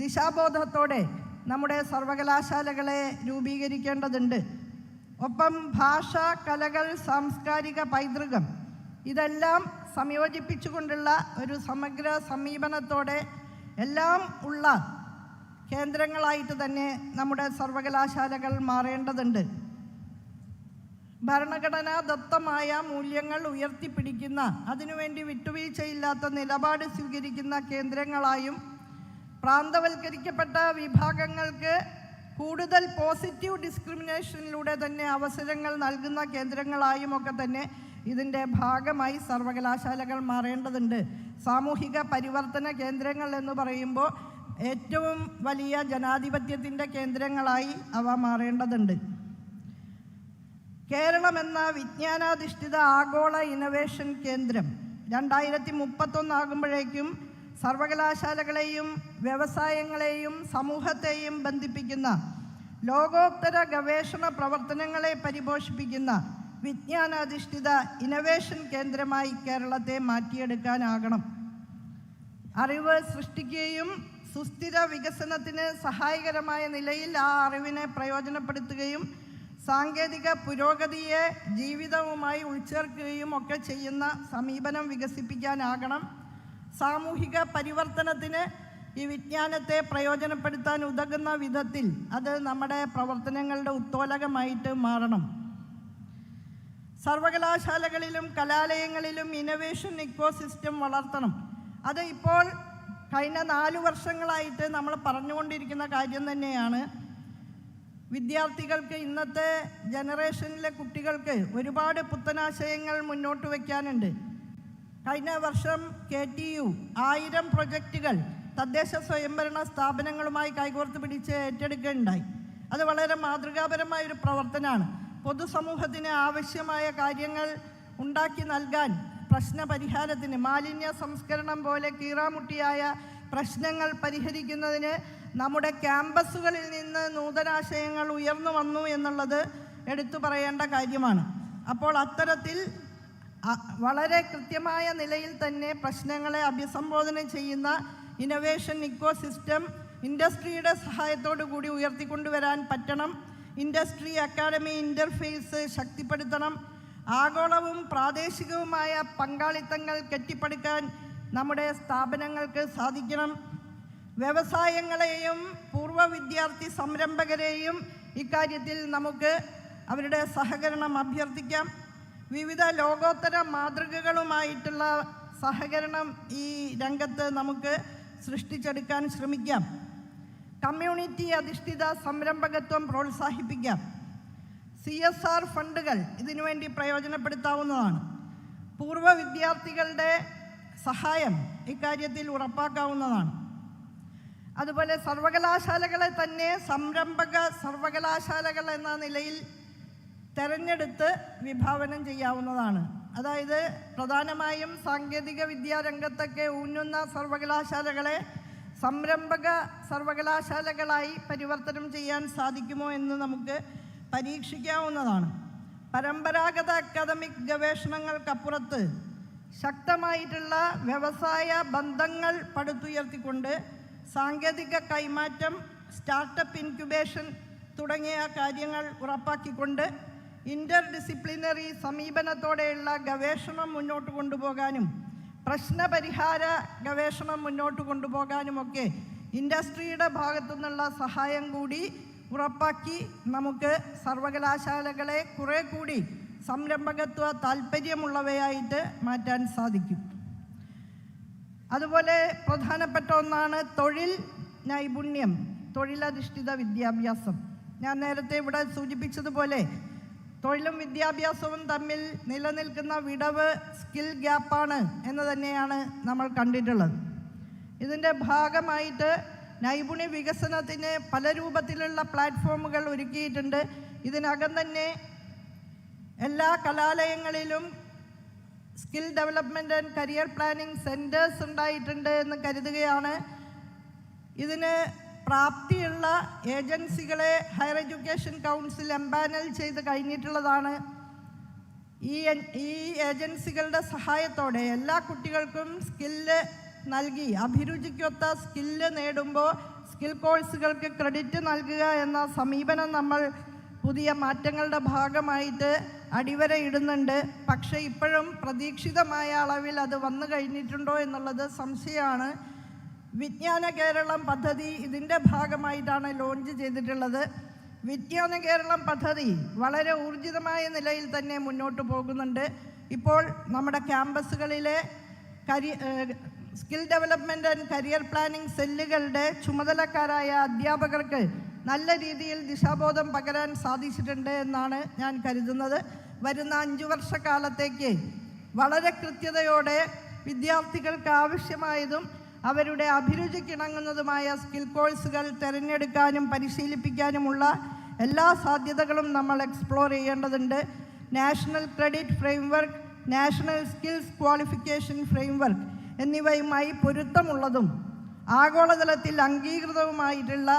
ദിശാബോധത്തോടെ നമ്മുടെ സർവകലാശാലകളെ രൂപീകരിക്കേണ്ടതുണ്ട്. ഒപ്പം ഭാഷ കലകൾ സാംസ്കാരിക പൈതൃകം ഇതെല്ലാം സംയോജിപ്പിച്ചുകൊണ്ടുള്ള ഒരു സമഗ്ര സമീപനത്തോടെ എല്ലാം ഉള്ള കേന്ദ്രങ്ങളായിട്ട് തന്നെ നമ്മുടെ സർവകലാശാലകൾ മാറേണ്ടതുണ്ട്. ഭരണഘടനാ ദത്തമായ മൂല്യങ്ങൾ ഉയർത്തിപ്പിടിക്കുന്ന അതിനുവേണ്ടി വിട്ടുവീഴ്ചയില്ലാത്ത നിലപാട് സ്വീകരിക്കുന്ന കേന്ദ്രങ്ങളായും പ്രാന്തവൽക്കരിക്കപ്പെട്ട വിഭാഗങ്ങൾക്ക് കൂടുതൽ പോസിറ്റീവ് ഡിസ്ക്രിമിനേഷനിലൂടെ തന്നെ അവസരങ്ങൾ നൽകുന്ന കേന്ദ്രങ്ങളായും ഒക്കെ തന്നെ ഇതിന്റെ ഭാഗമായി സർവകലാശാലകൾ മാറേണ്ടതുണ്ട്. സാമൂഹിക പരിവർത്തന കേന്ദ്രങ്ങൾ എന്ന് പറയുമ്പോൾ ഏറ്റവും വലിയ ജനാധിപത്യത്തിന്റെ കേന്ദ്രങ്ങളായി അവ മാറേണ്ടതുണ്ട്. കേരളം എന്ന വിജ്ഞാനാധിഷ്ഠിത ആഗോള ഇന്നവേഷൻ കേന്ദ്രം രണ്ടായിരത്തി മുപ്പത്തൊന്നാകുമ്പോഴേക്കും സർവകലാശാലകളെയും വ്യവസായങ്ങളെയും സമൂഹത്തെയും ബന്ധിപ്പിക്കുന്ന ലോകോത്തര ഗവേഷണ പ്രവർത്തനങ്ങളെ പരിപോഷിപ്പിക്കുന്ന വിജ്ഞാനാധിഷ്ഠിത ഇന്നവേഷൻ കേന്ദ്രമായി കേരളത്തെ മാറ്റിയെടുക്കാനാകണം. അറിവ് സൃഷ്ടിക്കുകയും സുസ്ഥിര വികസനത്തിന് സഹായകരമായ നിലയിൽ ആ അറിവിനെ പ്രയോജനപ്പെടുത്തുകയും സാങ്കേതിക പുരോഗതിയെ ജീവിതവുമായി ഉൾച്ചേർക്കുകയും ഒക്കെ ചെയ്യുന്ന സമീപനം വികസിപ്പിക്കാനാകണം. സാമൂഹിക പരിവർത്തനത്തിന് ഈ വിജ്ഞാനത്തെ പ്രയോജനപ്പെടുത്താൻ ഉതകുന്ന വിധത്തിൽ അത് നമ്മുടെ പ്രവർത്തനങ്ങളുടെ ഉത്തോലകമായിട്ട് മാറണം. സർവകലാശാലകളിലും കലാലയങ്ങളിലും ഇന്നവേഷൻ ഇക്കോസിസ്റ്റം വളർത്തണം. അത് ഇപ്പോൾ കഴിഞ്ഞ നാല് വർഷങ്ങളായിട്ട് നമ്മൾ പറഞ്ഞുകൊണ്ടിരിക്കുന്ന കാര്യം തന്നെയാണ്. വിദ്യാർത്ഥികൾക്ക് ഇന്നത്തെ ജനറേഷനിലെ കുട്ടികൾക്ക് ഒരുപാട് പുത്തനാശയങ്ങൾ മുന്നോട്ട് വയ്ക്കാനുണ്ട് കഴിഞ്ഞ വർഷം കെ ടി യു ആയിരം പ്രൊജക്റ്റുകൾ തദ്ദേശ സ്വയംഭരണ സ്ഥാപനങ്ങളുമായി കൈകോർത്ത് പിടിച്ച് ഏറ്റെടുക്കുകയുണ്ടായി. അത് വളരെ മാതൃകാപരമായ ഒരു പ്രവർത്തനമാണ്. പൊതുസമൂഹത്തിന് ആവശ്യമായ കാര്യങ്ങൾ ഉണ്ടാക്കി നൽകാൻ പ്രശ്ന പരിഹാരത്തിന് മാലിന്യ സംസ്കരണം പോലെ കീറാമുട്ടിയായ പ്രശ്നങ്ങൾ പരിഹരിക്കുന്നതിന് നമ്മുടെ ക്യാമ്പസുകളിൽ നിന്ന് നൂതനാശയങ്ങൾ ഉയർന്നു വന്നു എന്നുള്ളത് എടുത്തു പറയേണ്ട കാര്യമാണ്. അപ്പോൾ അത്തരത്തിൽ വളരെ കൃത്യമായ നിലയിൽ തന്നെ പ്രശ്നങ്ങളെ അഭിസംബോധന ചെയ്യുന്ന ഇന്നൊവേഷൻ ഇക്കോ സിസ്റ്റം ഇൻഡസ്ട്രിയുടെ സഹായത്തോടു കൂടി ഉയർത്തിക്കൊണ്ടുവരാൻ പറ്റണം. ഇൻഡസ്ട്രി അക്കാഡമി ഇന്റർഫേസ് ശക്തിപ്പെടുത്തണം. ആഗോളവും പ്രാദേശികവുമായ പങ്കാളിത്തങ്ങൾ കെട്ടിപ്പടുക്കാൻ നമ്മുടെ സ്ഥാപനങ്ങൾക്ക് സാധിക്കണം. വ്യവസായങ്ങളെയും പൂർവ വിദ്യാർത്ഥി സംരംഭകരെയും ഇക്കാര്യത്തിൽ നമുക്ക് അവരുടെ സഹകരണം അഭ്യർത്ഥിക്കാം. വിവിധ ലോകോത്തര മാതൃകകളുമായിട്ടുള്ള സഹകരണം ഈ രംഗത്ത് നമുക്ക് സൃഷ്ടിച്ചെടുക്കാൻ ശ്രമിക്കാം. കമ്മ്യൂണിറ്റി അധിഷ്ഠിത സംരംഭകത്വം പ്രോത്സാഹിപ്പിക്കാം. സി എസ് ആർ ഫണ്ടുകൾ ഇതിനുവേണ്ടി പ്രയോജനപ്പെടുത്താവുന്നതാണ്. പൂർവ വിദ്യാർത്ഥികളുടെ സഹായം ഇക്കാര്യത്തിൽ ഉറപ്പാക്കാവുന്നതാണ്. അതുപോലെ സർവകലാശാലകളെ തന്നെ സംരംഭക സർവകലാശാലകൾ എന്ന നിലയിൽ തെരഞ്ഞെടുത്ത് വിഭാവനം ചെയ്യാവുന്നതാണ്. അതായത് പ്രധാനമായും സാങ്കേതിക വിദ്യാരംഗത്തൊക്കെ ഊന്നുന്ന സർവകലാശാലകളെ സംരംഭക സർവകലാശാലകളായി പരിവർത്തനം ചെയ്യാൻ സാധിക്കുമോ എന്ന് നമുക്ക് പരീക്ഷിക്കാവുന്നതാണ്. പരമ്പരാഗത അക്കാദമിക് ഗവേഷണങ്ങൾക്കപ്പുറത്ത് ശക്തമായിട്ടുള്ള വ്യവസായ ബന്ധങ്ങൾ പടുത്തുയർത്തിക്കൊണ്ട് സാങ്കേതിക കൈമാറ്റം സ്റ്റാർട്ടപ്പ് ഇൻക്യുബേഷൻ തുടങ്ങിയ കാര്യങ്ങൾ ഉറപ്പാക്കിക്കൊണ്ട് ഇന്റർ ഡിസിപ്ലിനറി സമീപനത്തോടെയുള്ള ഗവേഷണം മുന്നോട്ട് കൊണ്ടുപോകാനും പ്രശ്നപരിഹാര ഗവേഷണം മുന്നോട്ട് കൊണ്ടുപോകാനുമൊക്കെ ഇൻഡസ്ട്രിയുടെ ഭാഗത്തു നിന്നുള്ള സഹായം കൂടി ഉറപ്പാക്കി നമുക്ക് സർവകലാശാലകളെ കുറെ കൂടി സംരംഭകത്വ താല്പര്യമുള്ളവയായിട്ട് മാറ്റാൻ സാധിക്കും. അതുപോലെ പ്രധാനപ്പെട്ട ഒന്നാണ് തൊഴിൽ നൈപുണ്യം തൊഴിലധിഷ്ഠിത വിദ്യാഭ്യാസം. ഞാൻ നേരത്തെ ഇവിടെ സൂചിപ്പിച്ചതുപോലെ തൊഴിലും വിദ്യാഭ്യാസവും തമ്മിൽ നിലനിൽക്കുന്ന വിടവ് സ്കിൽ ഗ്യാപ്പാണ് എന്ന് തന്നെയാണ് നമ്മൾ കണ്ടിട്ടുള്ളത്. ഇതിന്റെ ഭാഗമായിട്ട് നൈപുണ്യ വികസനത്തിന് പല രൂപത്തിലുള്ള പ്ലാറ്റ്ഫോമുകൾ ഒരുക്കിയിട്ടുണ്ട്. ഇതിനകം തന്നെ എല്ലാ കലാലയങ്ങളിലും skill development and career planning centres ഉണ്ടായിട്ടുണ്ട് എന്ന് കരുതുകയാണ്. ഇതിന് പ്രാപ്തിയുള്ള ഏജൻസികളെ ഹയർ എഡ്യൂക്കേഷൻ കൗൺസിൽ എംപാനൽ ചെയ്ത് കഴിഞ്ഞിട്ടുള്ളതാണ്. ഈ ഈ ഏജൻസികളുടെ സഹായത്തോടെ എല്ലാ കുട്ടികൾക്കും സ്കില്ല് നൽകി അഭിരുചിക്കൊത്ത സ്കില്ല് നേടുമ്പോൾ സ്കിൽ കോഴ്സുകൾക്ക് ക്രെഡിറ്റ് നൽകുക എന്ന സമീപനം നമ്മൾ പുതിയ മാറ്റങ്ങളുടെ ഭാഗമായിട്ട് അടിവരയിടുന്നുണ്ട് പക്ഷേ ഇപ്പോഴും പ്രതീക്ഷിതമായ അളവിൽ അത് വന്നു കഴിഞ്ഞിട്ടുണ്ടോ എന്നുള്ളത് സംശയമാണ്. വിജ്ഞാന കേരളം പദ്ധതി ഇതിന്റെ ഭാഗമായിട്ടാണ് ലോഞ്ച് ചെയ്തിട്ടുള്ളത്. വിജ്ഞാന കേരളം പദ്ധതി വളരെ ഊർജിതമായ നിലയിൽ തന്നെ മുന്നോട്ട് പോകുന്നുണ്ട്. ഇപ്പോൾ നമ്മുടെ ക്യാമ്പസുകളിലെ career skill development and career planning സെല്ലുകളുടെ ചുമതലക്കാരായ അധ്യാപകർക്ക് നല്ല രീതിയിൽ ദിശാബോധം പകരാൻ സാധിച്ചിട്ടുണ്ട് എന്നാണ് ഞാൻ കരുതുന്നത്. വരുന്ന അഞ്ചു വർഷക്കാലത്തേക്ക് വളരെ കൃത്യതയോടെ വിദ്യാർത്ഥികൾക്ക് ആവശ്യമായതും അവരുടെ അഭിരുചിക്കിണങ്ങുന്നതുമായ സ്കിൽ കോഴ്സുകൾ തിരഞ്ഞെടുക്കാനും പരിശീലിപ്പിക്കാനുമുള്ള എല്ലാ സാധ്യതകളും നമ്മൾ എക്സ്പ്ലോർ ചെയ്യേണ്ടതുണ്ട്. National credit framework national skills qualification framework എന്നിവയുമായി പൊരുത്തമുള്ളതും ആഗോളതലത്തിൽ അംഗീകൃതവുമായിട്ടുള്ള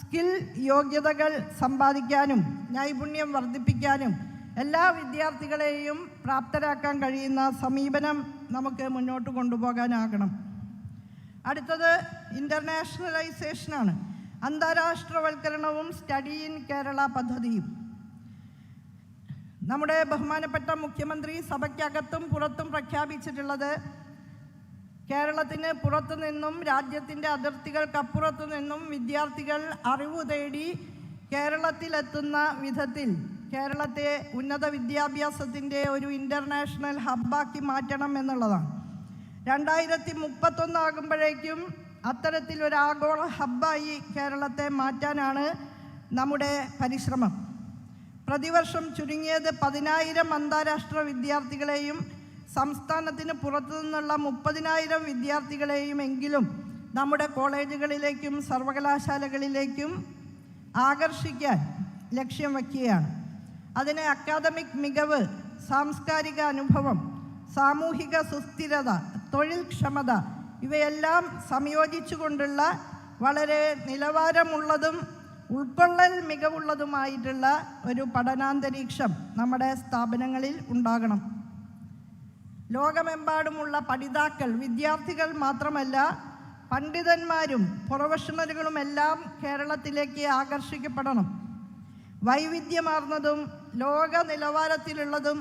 സ്കിൽ യോഗ്യതകൾ സമ്പാദിക്കാനും നൈപുണ്യം വർദ്ധിപ്പിക്കാനും എല്ലാ വിദ്യാർത്ഥികളെയും പ്രാപ്തരാക്കാൻ കഴിയുന്ന സമീപനം നമുക്ക് മുന്നോട്ട് കൊണ്ടുപോകാനാകണം. അടുത്തത് ഇന്റർനാഷണലൈസേഷനാണ് അന്താരാഷ്ട്രവൽക്കരണവും സ്റ്റഡി ഇൻ കേരള പദ്ധതിയും. നമ്മുടെ ബഹുമാനപ്പെട്ട മുഖ്യമന്ത്രി സഭയ്ക്കകത്തും പുറത്തും പ്രഖ്യാപിച്ചിട്ടുള്ളത് കേരളത്തിന് പുറത്തു നിന്നും രാജ്യത്തിന്റെ അതിർത്തികൾക്കപ്പുറത്തു നിന്നും വിദ്യാർത്ഥികൾ അറിവ് തേടി കേരളത്തിലെത്തുന്ന വിധത്തിൽ കേരളത്തെ ഉന്നത വിദ്യാഭ്യാസത്തിന്റെ ഒരു ഇന്റർനാഷണൽ ഹബ്ബാക്കി മാറ്റണം എന്നുള്ളതാണ്. രണ്ടായിരത്തി മുപ്പത്തൊന്നാകുമ്പോഴേക്കും അത്തരത്തിൽ ഒരു ആഗോള ഹബ്ബായി കേരളത്തെ മാറ്റാനാണ് നമ്മുടെ പരിശ്രമം. പ്രതിവർഷം ചുരുങ്ങിയത് പതിനായിരം അന്താരാഷ്ട്ര വിദ്യാർത്ഥികളെയും സംസ്ഥാനത്തിന് പുറത്തു നിന്നുള്ള മുപ്പതിനായിരം വിദ്യാർത്ഥികളെയും എങ്കിലും നമ്മുടെ കോളേജുകളിലേക്കും സർവകലാശാലകളിലേക്കും ആകർഷിക്കാൻ ലക്ഷ്യം വയ്ക്കുകയാണ്. അതിനെ അക്കാദമിക് മികവ് സാംസ്കാരിക അനുഭവം സാമൂഹിക സുസ്ഥിരത തൊഴിൽ ക്ഷമത ഇവയെല്ലാം സംയോജിച്ചുകൊണ്ടുള്ള വളരെ നിലവാരമുള്ളതും ഉൾക്കൊള്ളൽ മികവുള്ളതുമായിട്ടുള്ള ഒരു പഠനാന്തരീക്ഷം നമ്മുടെ സ്ഥാപനങ്ങളിൽ ഉണ്ടാകണം. ലോകമെമ്പാടുമുള്ള പഠിതാക്കൾ വിദ്യാർത്ഥികൾ മാത്രമല്ല പണ്ഡിതന്മാരും പ്രൊഫഷണലുകളുമെല്ലാം കേരളത്തിലേക്ക് ആകർഷിക്കപ്പെടണം. വൈവിധ്യമാർന്നതും ലോക നിലവാരത്തിലുള്ളതും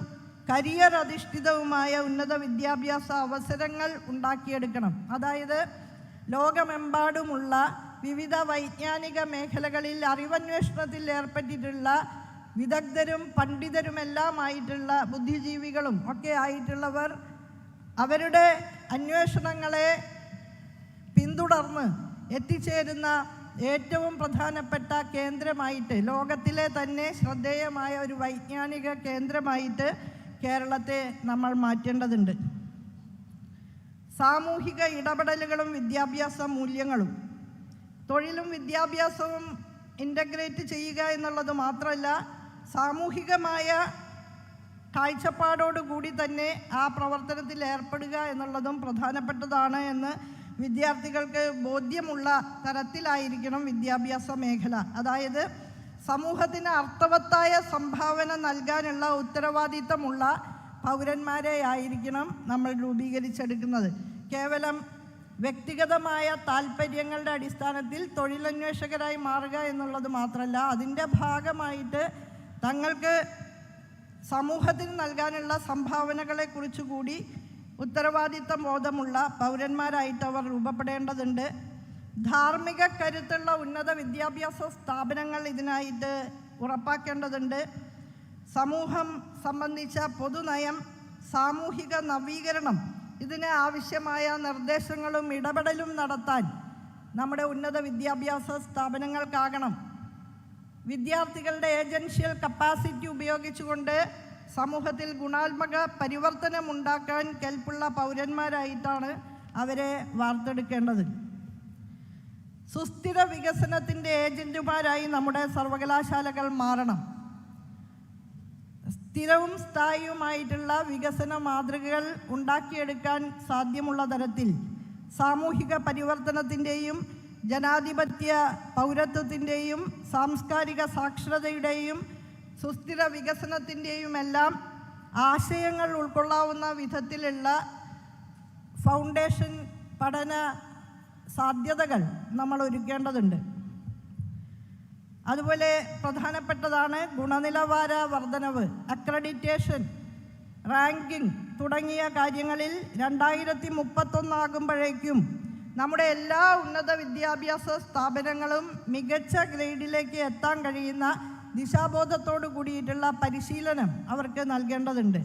കരിയർ അധിഷ്ഠിതവുമായ ഉന്നത വിദ്യാഭ്യാസ അവസരങ്ങൾ ഉണ്ടാക്കിയെടുക്കണം. അതായത് ലോകമെമ്പാടുമുള്ള വിവിധ വൈജ്ഞാനിക മേഖലകളിൽ അറിവന്വേഷണത്തിൽ ഏർപ്പെട്ടിട്ടുള്ള വിദഗ്ധരും പണ്ഡിതരുമെല്ലാമായിട്ടുള്ള ബുദ്ധിജീവികളും ഒക്കെ ആയിട്ടുള്ളവർ അവരുടെ അന്വേഷണങ്ങളെ പിന്തുടർന്ന് എത്തിച്ചേരുന്ന ഏറ്റവും പ്രധാനപ്പെട്ട കേന്ദ്രമായിട്ട് ലോകത്തിലെ തന്നെ ശ്രദ്ധേയമായ ഒരു വൈജ്ഞാനിക കേന്ദ്രമായിട്ട് കേരളത്തെ നമ്മൾ മാറ്റേണ്ടതുണ്ട്. സാമൂഹിക ഇടപെടലുകളും വിദ്യാഭ്യാസ മൂല്യങ്ങളും തൊഴിലും വിദ്യാഭ്യാസവും ഇന്റഗ്രേറ്റ് ചെയ്യുക എന്നുള്ളത് മാത്രമല്ല സാമൂഹികമായ കാഴ്ചപ്പാടോടുകൂടി തന്നെ ആ പ്രവർത്തനത്തിൽ ഏർപ്പെടുക എന്നുള്ളതും പ്രധാനപ്പെട്ടതാണ് എന്ന് വിദ്യാർത്ഥികൾക്ക് ബോധ്യമുള്ള തരത്തിലായിരിക്കണം വിദ്യാഭ്യാസ മേഖല. അതായത് സമൂഹത്തിന് അർത്ഥവത്തായ സംഭാവന നൽകാനുള്ള ഉത്തരവാദിത്തമുള്ള പൗരന്മാരെ ആയിരിക്കണം നമ്മൾ രൂപീകരിച്ചെടുക്കുന്നത്. കേവലം വ്യക്തിഗതമായ താല്പര്യങ്ങളുടെ അടിസ്ഥാനത്തിൽ തൊഴിലന്വേഷകരായി മാറുക എന്നുള്ളത് മാത്രമല്ല അതിന്റെ ഭാഗമായിട്ട് തങ്ങൾക്ക് സമൂഹത്തിന് നൽകാനുള്ള സംഭാവനകളെക്കുറിച്ച് കൂടി ഉത്തരവാദിത്ത ബോധമുള്ള പൗരന്മാരായിട്ട് അവർ രൂപപ്പെടേണ്ടതുണ്ട്. ധാർമ്മിക കരുത്തുള്ള ഉന്നത വിദ്യാഭ്യാസ സ്ഥാപനങ്ങൾ ഇതിനായിട്ട് ഉറപ്പാക്കേണ്ടതുണ്ട്. സമൂഹം സംബന്ധിച്ച പൊതുനയം സാമൂഹിക നവീകരണം ഇതിന് ആവശ്യമായ നിർദ്ദേശങ്ങളും ഇടപെടലും നടത്താൻ നമ്മുടെ ഉന്നത വിദ്യാഭ്യാസ സ്ഥാപനങ്ങൾക്കാകണം. വിദ്യാർത്ഥികളുടെ ഏജൻഷ്യൽ കപ്പാസിറ്റി ഉപയോഗിച്ചുകൊണ്ട് സമൂഹത്തിൽ ഗുണാത്മക പരിവർത്തനം ഉണ്ടാക്കാൻ കെൽപ്പുള്ള പൗരന്മാരായിട്ടാണ് അവരെ വാർത്തെടുക്കേണ്ടത്. സുസ്ഥിര വികസനത്തിന്റെ ഏജന്റുമാരായി നമ്മുടെ സർവകലാശാലകൾ മാറണം. സ്ഥിരവും സ്ഥായിയുമായിട്ടുള്ള വികസന മാതൃകകൾ ഉണ്ടാക്കിയെടുക്കാൻ സാധ്യമുള്ള തരത്തിൽ സാമൂഹിക പരിവർത്തനത്തിന്റെയും ജനാധിപത്യ പൗരത്വത്തിന്റെയും സാംസ്കാരിക സാക്ഷരതയുടെയും സുസ്ഥിര വികസനത്തിന്റെയും എല്ലാം ആശയങ്ങൾ ഉൾക്കൊള്ളാവുന്ന വിധത്തിലുള്ള ഫൗണ്ടേഷൻ പഠന സാധ്യതകൾ നമ്മൾ ഒരുക്കേണ്ടതുണ്ട്. അതുപോലെ പ്രധാനപ്പെട്ടതാണ് ഗുണനിലവാര വർധനവ് അക്രഡിറ്റേഷൻ റാങ്കിംഗ് തുടങ്ങിയ കാര്യങ്ങളിൽ രണ്ടായിരത്തി മുപ്പത്തൊന്നാകുമ്പോഴേക്കും നമ്മുടെ എല്ലാ ഉന്നത വിദ്യാഭ്യാസ സ്ഥാപനങ്ങളും മികച്ച ഗ്രേഡിലേക്ക് എത്താൻ കഴിയുന്ന ദിശാബോധത്തോടു കൂടിയിട്ടുള്ള പരിശീലനം അവർക്ക് നൽകേണ്ടതുണ്ട്.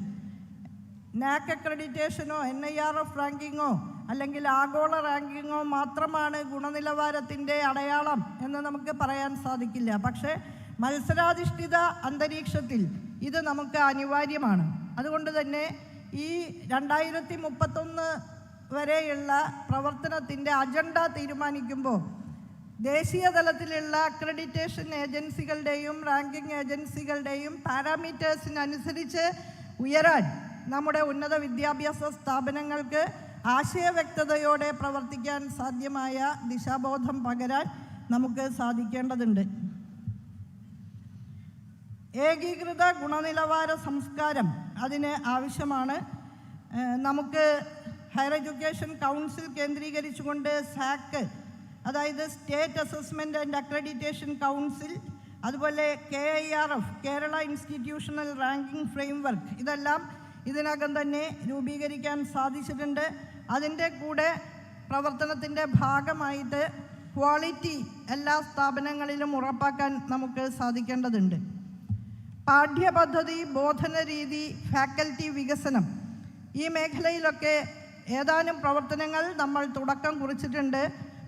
നാക് അക്രഡിറ്റേഷനോ എൻ ഐ ആർ എഫ് റാങ്കിങ്ങോ അല്ലെങ്കിൽ ആഗോള റാങ്കിങ്ങോ മാത്രമാണ് ഗുണനിലവാരത്തിന്റെ അടയാളം എന്ന് നമുക്ക് പറയാൻ സാധിക്കില്ല. പക്ഷേ മത്സരാധിഷ്ഠിത അന്തരീക്ഷത്തിൽ ഇത് നമുക്ക് അനിവാര്യമാണ്. അതുകൊണ്ട് തന്നെ ഈ രണ്ടായിരത്തി മുപ്പത്തൊന്ന് വരെയുള്ള പ്രവർത്തനത്തിന്റെ അജണ്ട തീരുമാനിക്കുമ്പോൾ ദേശീയ തലത്തിലുള്ള അക്രഡിറ്റേഷൻ ഏജൻസികളുടെയും റാങ്കിംഗ് ഏജൻസികളുടെയും പാരാമീറ്റേഴ്സിനനുസരിച്ച് ഉയരാൻ നമ്മുടെ ഉന്നത വിദ്യാഭ്യാസ സ്ഥാപനങ്ങൾക്ക് ആശയവ്യക്തതയോടെ പ്രവർത്തിക്കാൻ സാധ്യമായ ദിശാബോധം പകരാൻ നമുക്ക് സാധിക്കേണ്ടതുണ്ട്. ഏകീകൃത ഗുണനിലവാര സംസ്കാരം അതിന് ആവശ്യമാണ്. നമുക്ക് ഹയർ എഡ്യൂക്കേഷൻ കൗൺസിൽ കേന്ദ്രീകരിച്ചുകൊണ്ട് സാക്ക് അതായത് state assessment and accreditation council അതുപോലെ K I R F Kerala institutional ranking framework ഇതെല്ലാം ഇതിനകം തന്നെ രൂപീകരിക്കാൻ സാധിച്ചിട്ടുണ്ട്. അതിന്റെ കൂടെ പ്രവർത്തനത്തിന്റെ ഭാഗമായിട്ട് ക്വാളിറ്റി എല്ലാ സ്ഥാപനങ്ങളിലും ഉറപ്പാക്കാൻ നമുക്ക് സാധിക്കേണ്ടതുണ്ട്. പാഠ്യപദ്ധതി ബോധന രീതി ഫാക്കൽറ്റി വികസനം ഈ മേഖലയിലൊക്കെ ഏതാനും പ്രവർത്തനങ്ങൾ നമ്മൾ തുടക്കം കുറിച്ചിട്ടുണ്ട്.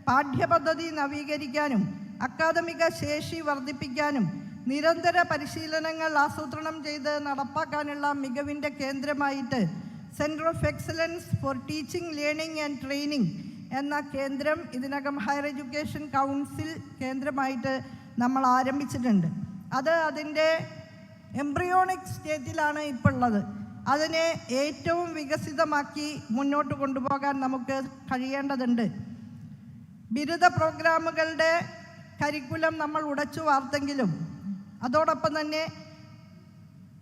പാഠ്യപദ്ധതി നവീകരിക്കാനും അക്കാദമിക ശേഷി വർദ്ധിപ്പിക്കാനും നിരന്തര പരിശീലനങ്ങൾ ആസൂത്രണം ചെയ്ത് നടപ്പാക്കാനുള്ള മികവിന്റെ കേന്ദ്രമായിട്ട് centre of excellence for teaching learning and training എന്ന കേന്ദ്രം ഇതിനകം ഹയർ എഡ്യൂക്കേഷൻ കൗൺസിൽ കേന്ദ്രമായിട്ട് നമ്മൾ ആരംഭിച്ചിട്ടുണ്ട്. അത് അതിന്റെ എംബ്രിയോണിക് സ്റ്റേറ്റിലാണ് ഇപ്പോൾ ഉള്ളത് അതിനെ ഏറ്റവും വികസിതമാക്കി മുന്നോട്ട് കൊണ്ടുപോകാൻ നമുക്ക് കഴിയേണ്ടതുണ്ട്. ബിരുദ പ്രോഗ്രാമുകളുടെ കരിക്കുലം നമ്മൾ ഉടച്ചു വാർത്തെങ്കിലും അതോടൊപ്പം തന്നെ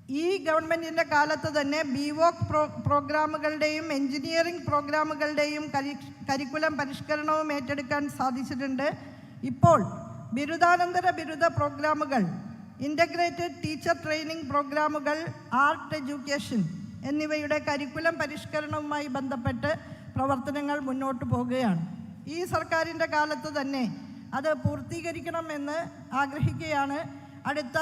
ഈ ഗവൺമെന്റിന്റെ കാലത്ത് തന്നെ ബി വോക്ക് പ്രോ പ്രോഗ്രാമുകളുടെയും എൻജിനീയറിംഗ് പ്രോഗ്രാമുകളുടെയും കരി കരിക്കുലം പരിഷ്കരണവും ഏറ്റെടുക്കാൻ സാധിച്ചിട്ടുണ്ട്. ഇപ്പോൾ ബിരുദാനന്തര ബിരുദ പ്രോഗ്രാമുകൾ ഇന്റഗ്രേറ്റഡ് ടീച്ചർ ട്രെയിനിങ് പ്രോഗ്രാമുകൾ ആർട്ട് എഡ്യൂക്കേഷൻ എന്നിവയുടെ കരിക്കുലം പരിഷ്കരണവുമായി ബന്ധപ്പെട്ട് പ്രവർത്തനങ്ങൾ മുന്നോട്ട് പോകുകയാണ്. ഈ സർക്കാരിന്റെ കാലത്ത് തന്നെ അത് പൂർത്തീകരിക്കണമെന്ന് ആഗ്രഹിക്കുകയാണ്. അടുത്ത